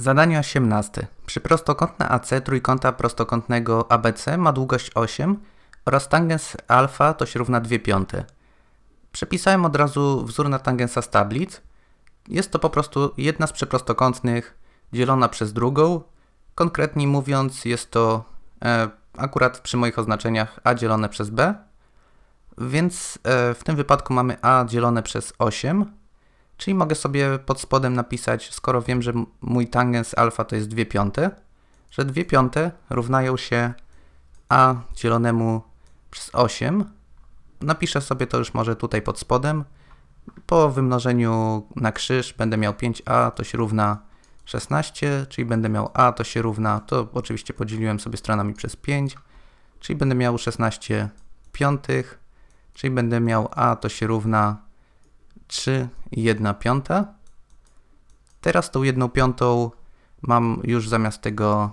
Zadanie 18. Przy prostokątne AC trójkąta prostokątnego ABC ma długość 8 oraz tangens alfa to się równa 2 piąte. Przepisałem od razu wzór na tangensa z tablic. Jest to po prostu jedna z przyprostokątnych dzielona przez drugą. Konkretniej mówiąc jest to e, akurat przy moich oznaczeniach a dzielone przez b. Więc e, w tym wypadku mamy a dzielone przez 8 Czyli mogę sobie pod spodem napisać, skoro wiem, że mój tangens alfa to jest 2 piąte, że 2 piąte równają się a dzielonemu przez 8. Napiszę sobie to już może tutaj pod spodem. Po wymnożeniu na krzyż będę miał 5a, to się równa 16, czyli będę miał a, to się równa, to oczywiście podzieliłem sobie stronami przez 5, czyli będę miał 16 piątych, czyli będę miał a, to się równa 3 i 1 piąta. Teraz tą jedną piątą mam już zamiast tego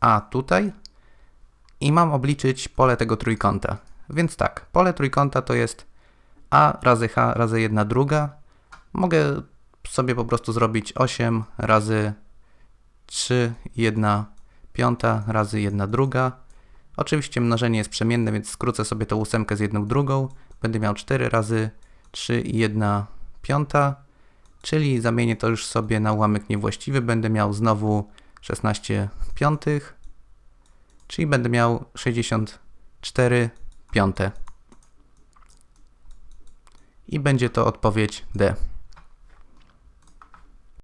a tutaj i mam obliczyć pole tego trójkąta. Więc tak, pole trójkąta to jest a razy h razy 1 druga. Mogę sobie po prostu zrobić 8 razy 3 1 piąta razy 1 druga. Oczywiście mnożenie jest przemienne, więc skrócę sobie tą ósemkę z jedną drugą. Będę miał 4 razy 3 i 1 piąta, czyli zamienię to już sobie na ułamek niewłaściwy. Będę miał znowu 16 piątych, czyli będę miał 64 piąte. I będzie to odpowiedź D.